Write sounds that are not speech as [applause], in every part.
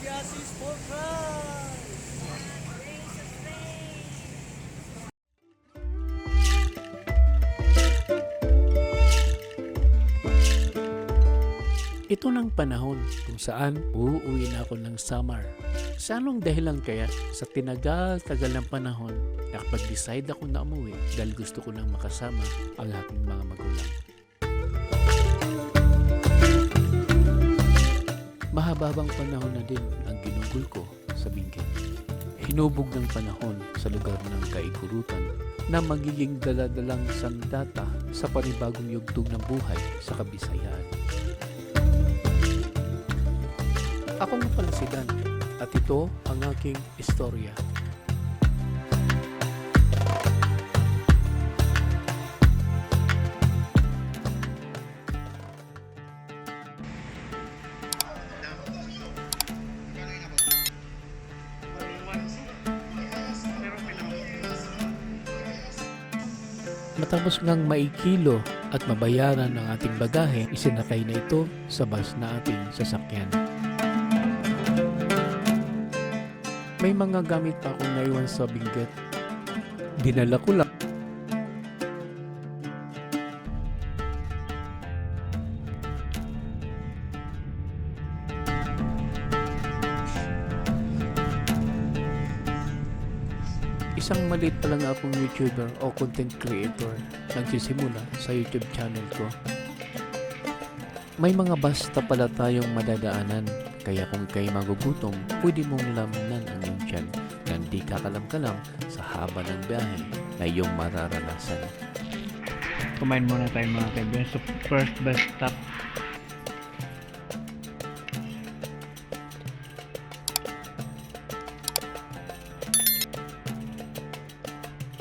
Justice for Christ! Ito ng panahon kung saan uuwi na ako ng summer. Sa anong dahilan kaya sa tinagal-tagal ng panahon, nakapag-decide ako na umuwi dahil gusto ko nang makasama ang aking mga magulang. Mahababang panahon na din ang ginugol ko sa Benguet. Hinubog ng panahon sa lugar ng kaigurutan na magiging daladalang sandata sa panibagong yugtog ng buhay sa Kabisayaan. Ako nga pala si Dan at ito ang aking istorya. Matapos ngang maikilo at mabayaran ang ating bagahe, isinakay na ito sa bus na ating sasakyan. May mga gamit pa akong naiwan sa Benguet. Dinala ko lang. Akong YouTuber o content creator nagsisimula sa YouTube channel ko. May mga basta pala tayong madadaanan kaya kung ikay magugutom, pwede mong lamnan ang iyong tiyan na hindi kakalam-kalam sa haba ng biyahe na iyong mararanasan. Kumain muna tayo mga kaibigan. So, first bus stop.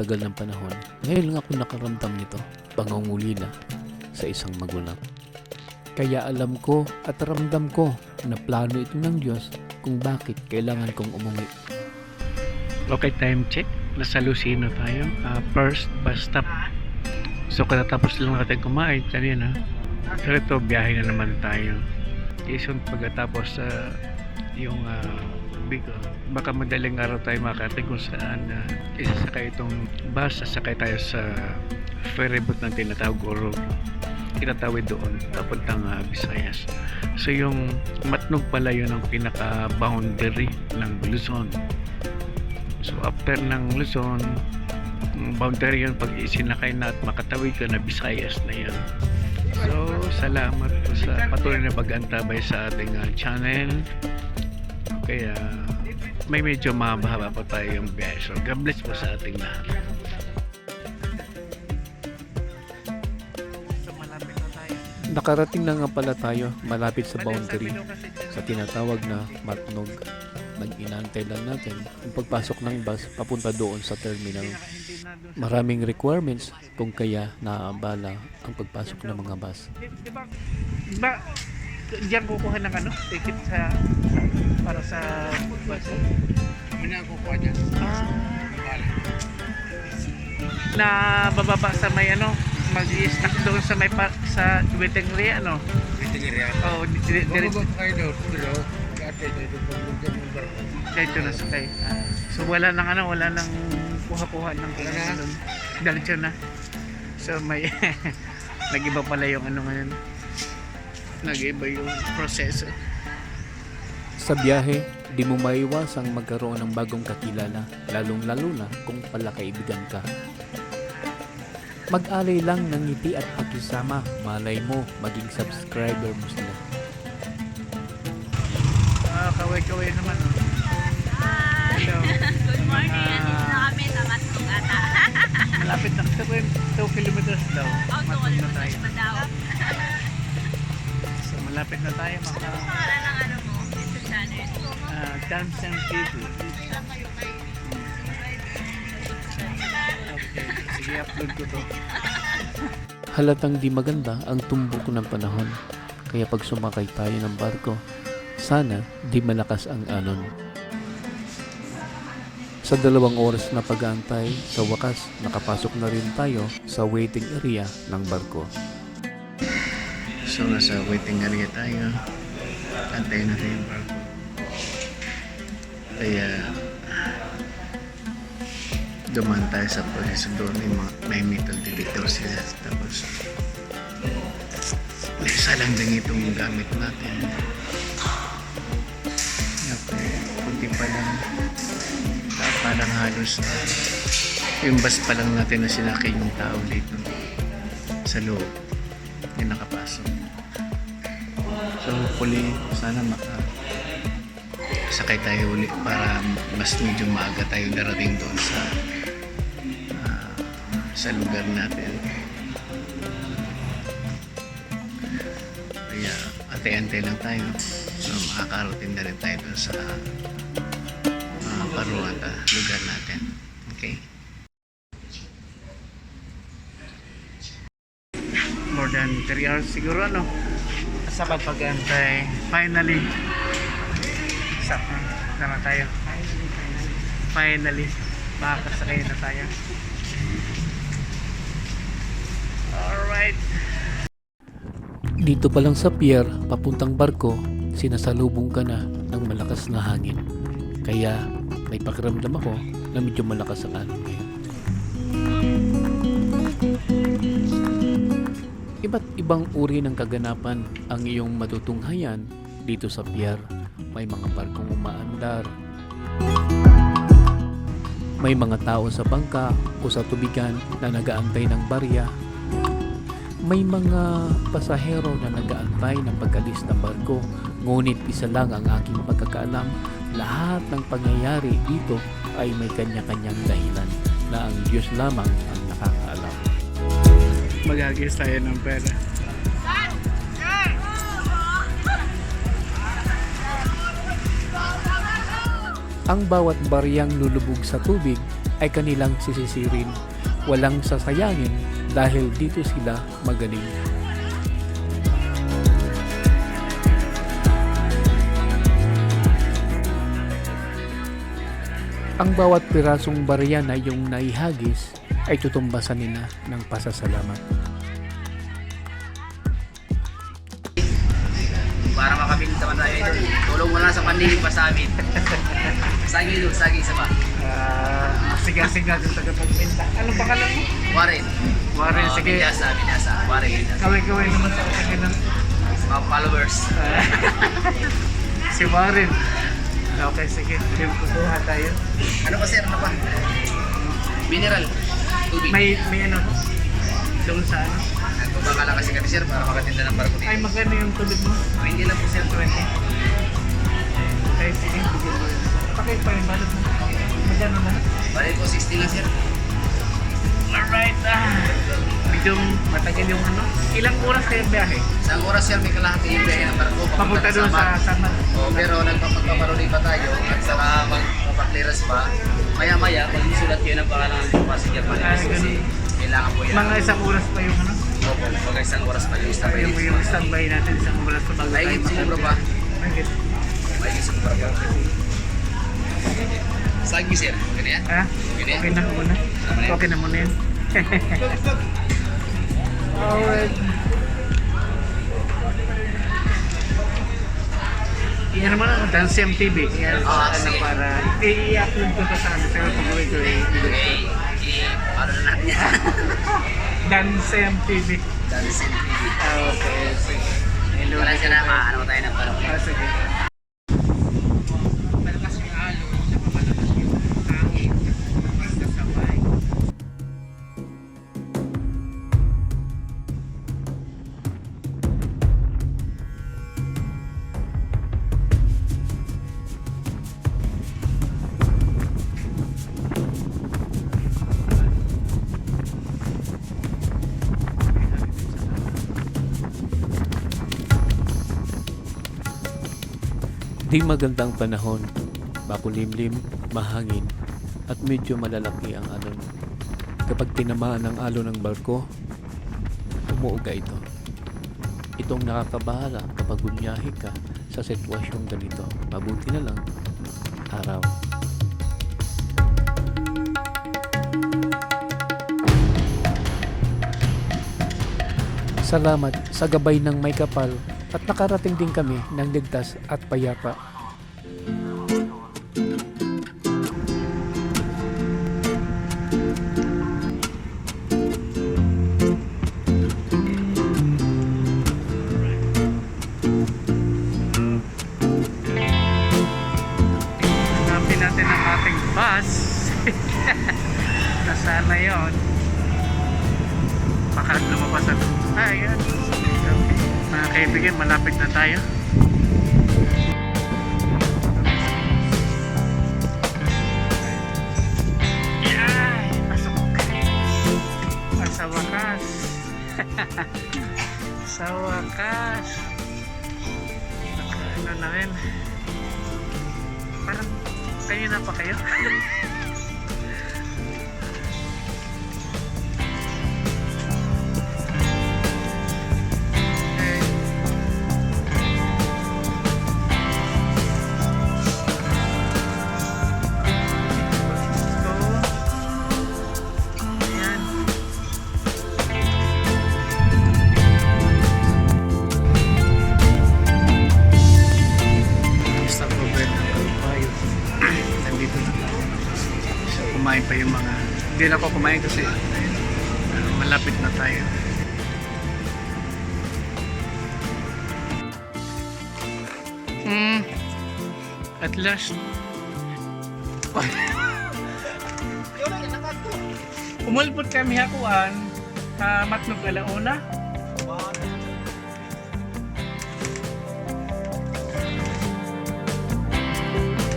Tagal ng panahon, ngayon lang ako nakaramdam nito, pangungulila sa isang magulang. Kaya alam ko at ramdam ko na plano ito ng Diyos kung bakit kailangan kong umuwi. Okay, time check. Nasa Lucino tayo. Ah, first bus stop. So, katatapos lang natin kumain kanina. So, ito, biyahe na naman tayo. Isun pagkatapos sa yung uh, Bicol. Baka madaling araw tayo makarating kung saan uh, isasakay itong bus. Sasakay tayo sa ferry boat na tinatawag Oro. Tinatawid doon papuntang uh, Visayas. So yung Matnog pala yun ang pinaka-boundary ng Luzon. So after ng Luzon, ang boundary yun pag isinakay na at makatawid ka na Visayas na yun. So salamat po sa patuloy na pag-antabay sa ating uh, channel. Kaya may medyo mahaba pa tayo yung biyahe. So God bless po sa ating lahat. Nakarating na nga pala tayo malapit sa boundary sa tinatawag na Matnog. Nag-inantay lang natin ang pagpasok ng bus papunta doon sa terminal. Maraming requirements kung kaya naaabala ang pagpasok ng mga bus. Ba, di ba diyan kukuha ng ano, ticket sa para sa bus? Kami na kukuha dyan. Ah, na bababa sa may ano, mag-i-stack doon sa may pa, sa area ano. Waiting area. Oh, di- di- di- Bumabot pa kayo doon. Pero, dati dito pagbugyan ng barko. Diretso na sakay. Ah, so wala nang ano, wala nang kuha-kuha ng ano doon. Diretso na. So may [laughs] nag-iba pala yung ano ngayon. Nag-iba yung proseso. Sa biyahe, di mo maiwasang magkaroon ng bagong kakilala, lalong-lalo na kung palakaibigan ka. Mag-alay lang ng ngiti at pakisama, malay mo maging subscriber mo sila. Ah, kaway-kaway naman. Oh. Hello. [laughs] Good morning. Ah. Nandito na kami sa Matnog ata. [laughs] Malapit na. 2 kilometers daw. Matulog na tayo. pa daw. So, malapit na tayo. Mga Dance and TV. Okay. Sige, upload ko to. Halatang di maganda ang tumbok ng panahon, kaya pag sumakay tayo ng barko, sana di malakas ang alon. Sa dalawang oras na pag-aantay, sa wakas nakapasok na rin tayo sa waiting area ng barko. So, nasa waiting area tayo. Antayin natin yung barko. Kaya dumaan tayo sa proseso doon. May, mga, may metal detector sila. Tapos isa lang din itong gamit natin. Okay, kunti pa lang. Parang halos yung bus pa lang natin na sinakay yung tao dito sa loob. Yung nakapasok. So hopefully sana maka sakay tayo ulit para mas medyo maaga tayo darating doon sa ah, sa lugar natin. Kaya ate-ante lang tayo. So makakarating na rin tayo doon sa uh, paruan at lugar natin. Okay? More than 3 hours siguro ano sa pagpag-antay. Finally sakto na tayo finally makakasakay na tayo alright Dito pa lang sa pier, papuntang barko, sinasalubong ka na ng malakas na hangin. Kaya may pakiramdam ako na medyo malakas ang alon ngayon. Iba't ibang uri ng kaganapan ang iyong matutunghayan dito sa pier. May mga barkong umaandar. May mga tao sa bangka o sa tubigan na nagaantay ng barya may mga pasahero na nagaantay ng pag-alis ng barko, ngunit isa lang ang aking pagkakaalam, lahat ng pangyayari dito ay may kanya-kanyang dahilan na ang Diyos lamang ang nakakaalam. magagis tayo ng pera Ang bawat baryang lulubog sa tubig ay kanilang sisisirin, walang sasayangin dahil dito sila magaling. Ang bawat pirasong barya na yung naihagis ay tutumbasan nila ng pasasalamat. Para makabili naman tayo ito. Tulong mo lang sa paningin pa sa amin. [laughs] Sagi doon, sagi isa pa. Ah, siga-siga yung tagapagbenta ano ba kalan mo? Warren. Warren, Oo, sige. Binyasa, binyasa. Warren. binyasa. kaway-kaway naman sa akin ng Mga followers. [laughs] si Warren okay sige yung kukuha tayo Ano pa sir? Ano pa? Mineral. Tubig. may may ano doon sa ano Kung bakala kasi kami sir para makatinda ng barko ay dito. magkano yung tubig mo? 20 lang po sir, 20. Ay, sige, bigyan mo yun. Pakit pa yung balot mo. Magkano na? Balik po 60 lang sir. Alright, ah. Medyo matagal yung ano. Ilang oras kayo biyahe? Isang oras sir, may kalahati yung biyahe ng barko. Papunta doon sa Samar. Oh, pero nagpapagpaparuli pa tayo at saka magpapakliras pa. Maya-maya, mag-isulat yun ang pangalan ng passenger pa kasi kailangan po yan. Mga isang oras pa yung ano. Opo, mga isang oras pa yung stop Yung, yung standby natin isang oras pa bago Mahigit siguro pa. Mahigit. Mahigit sa pa. Sagi sir, ganyan yan? Ha? Ganyan? Okay na muna. Okay na muna yan. Alright. Yan naman ang Dance MTV. Yan Ah, [laughs] ano, sige. para i-upload ko to sa ano. Sa pag-uwi ko i- Okay, i- ano na natin yan? Dance MTV. Dansin TV. Ah, okay. Sige. Hello. Wala siya na maano tayo ng parang Di magandang panahon, makulimlim, mahangin, at medyo malalaki ang alon. Kapag tinamaan ng alon ng barko, umuuga ito. Itong nakakabahala kapag bumiyahe ka sa sitwasyong ganito. Mabuti na lang, araw. Salamat sa gabay ng may kapal at nakarating din kami ng ligtas at payapa. Wakas. [laughs] sa wakas. Ano na rin. Parang kayo na pa kayo. [laughs] Kumain kasi uh, malapit na tayo. Hmm. At last. [laughs] Umulpot kami hakuan sa Matnog Alauna.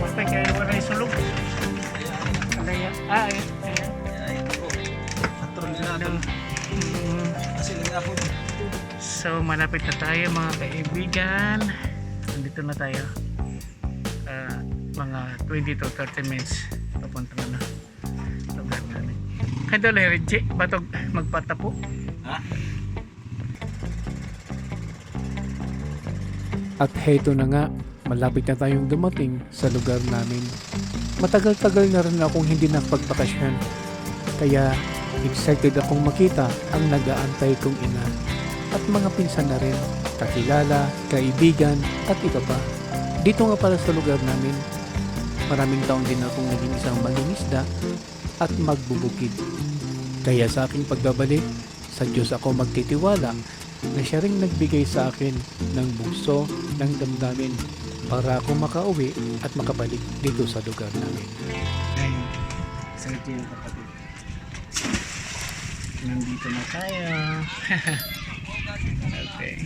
Basta kaya wala yung sulog. Ah, ayan. Mm, So, malapit na tayo mga kaibigan. Nandito na tayo. Ah, mga 20 to 30 minutes. Papunta na na. Lugar namin. Kaya doon, Reggie, batog magpatapo. At heto na nga, malapit na tayong dumating sa lugar namin. Matagal-tagal na rin akong hindi nakapagpakasyon. Kaya excited akong makita ang nag-aantay kong ina. At mga pinsan na rin, kakilala, kaibigan, at iba pa. Dito nga pala sa lugar namin, maraming taon din akong naging isang mangingisda at magbubukid. Kaya sa aking pagbabalik, sa Diyos ako magtitiwala na siya ring nagbigay sa akin ng buso ng damdamin para ako makauwi at makabalik dito sa lugar namin. Ayun. Sakit yung kapatid. Nandito na tayo. [laughs] okay.